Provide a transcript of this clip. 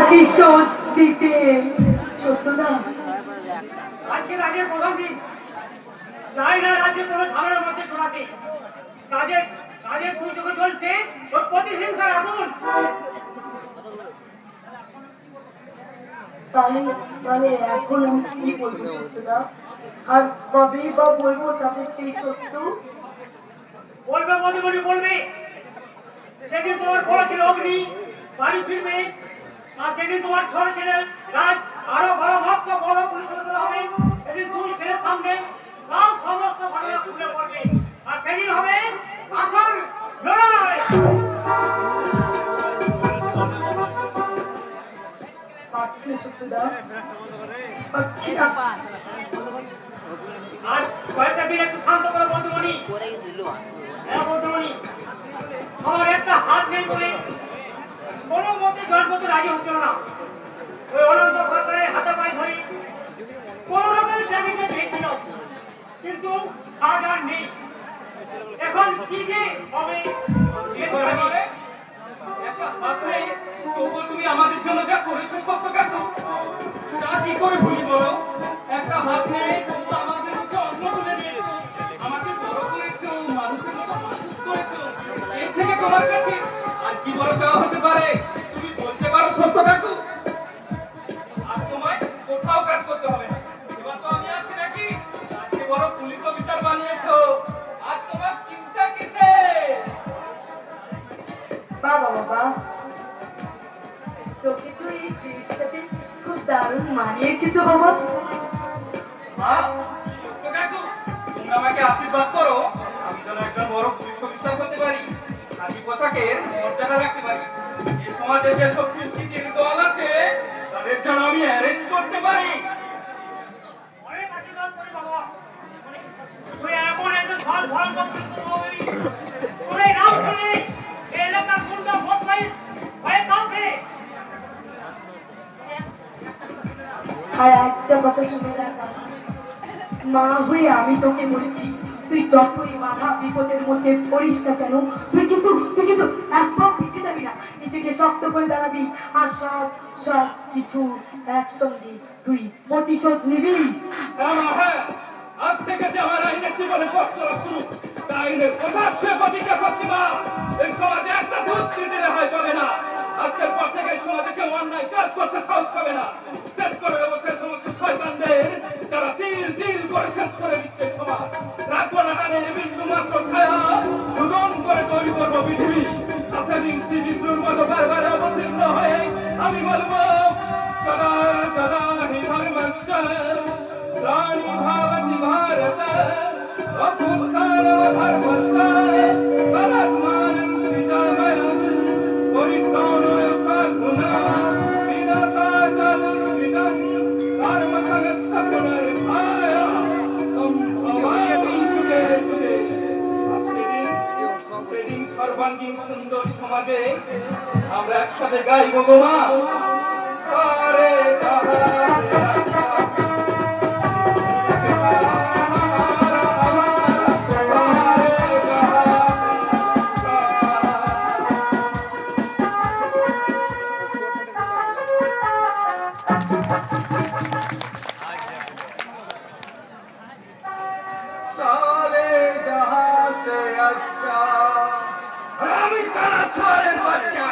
প্রতিশোধ দিতে। সত্যদা আজকে রাজ্যের প্রধান দিন চাই না রাজ্যে কোনো ঝামেলার মধ্যে জড়াতে কাজের কাজের দুর্যোগ চলছে প্রতিহিংসার আগুন! তাহলে তাহলে এখন আমি কি বলব সত্যদা? আর কবেই বা বলব তাদের সেই সত্য? বলবে মধুমণি বলবে। সেদিন তোমার বড় ছিল অগ্নি বাড়ি ফিরবে। যেদিন তোমার ছোট ছেলে রাজ আরও বড় ভক্ত বড় পুলিশ সদস্য হবে। সেদিন দুই ছেলের সামনে সব সমস্ত ঘটনা খুলে পড়বে আর সেদিন হবে আসল লড়াই। আর কয়েকটা দিন একটু শান্ত করে বন্ধুমণি। হ্যাঁ বন্ধুমণি আমার একটা হাত নেই বলে জল করতে রাজি হচ্ছিল না। ওই অনন্ত সরকারের হাতে পায়ে ধরে কোন রকমের চাকরিটা পেয়েছিল কিন্তু কাজ আর নেই। এখন কি যে হবে তুমি আমাদের জন্য যা করেছ সত্য কাকু তা কি করে ভুলি বলো। একটা হাত নেই তবু আমাদের মধ্যে অন্ন তুলে দিয়েছ। আমাকে বড় করেছ, মানুষের মানুষ করেছ। এর থেকে তোমার কাছে আর কি বড় চাওয়া হতে পারে? দারুণ মানিয়েছে তো বাবা। মা, কাকু, তুমি আমাকে আশীর্বাদ করো। আমি যেন একজন বড় পুলিশ অফিসার হতে পারি নারী পোশাকের মর্যাদা রাখতে পারি। এই সমাজে যে সব দুষ্কৃতির দল আছে তাদের যেন আমি অ্যারেস্ট করতে পারি। আর একটা কথা শুনে মা হয়ে আমি তোকে বলছি, তুই যতই বাধা বিপদের মধ্যে পড়িস না কেন, তুই কিন্তু তুই কিন্তু এক পাও যাবি না। নিজেকে শক্ত করে দাঁড়াবি আর সব সব কিছু একসঙ্গে তুই প্রতিশোধ নিবি। হ্যাঁ হ্যাঁ আজ থেকে যে আমার আইনের জীবনে পথ চলা শুরু, তা আইনের পোশাক ছুঁয়ে প্রতিজ্ঞা করছি মা এই সমাজে একটা দুষ্কৃতি রেহাই পাবে না। আজকের পর থেকে সমাজে কেউ অন্যায় কাজ করতে সাহস বিষ্ণুর বারবার অবতীর্ণ হয়ে আমি বলব, চলা চলা হি ধর্মস্য রানী ভাবতি ভারত কারব ধর্মস্য তদাত্মানং সৃজাময়ম পরিত্রাণায় সাধুনা বিনাশায় চ দুষ্কৃতম পুনর্ভায় সম্ভবামি সর্বাঙ্গীন সুন্দর সমাজে আমরা একসাথে গাইব গো মা সারে জাহান सारे जहां से अच्छा আমি সারা ছোয়ারের বাচ্চা।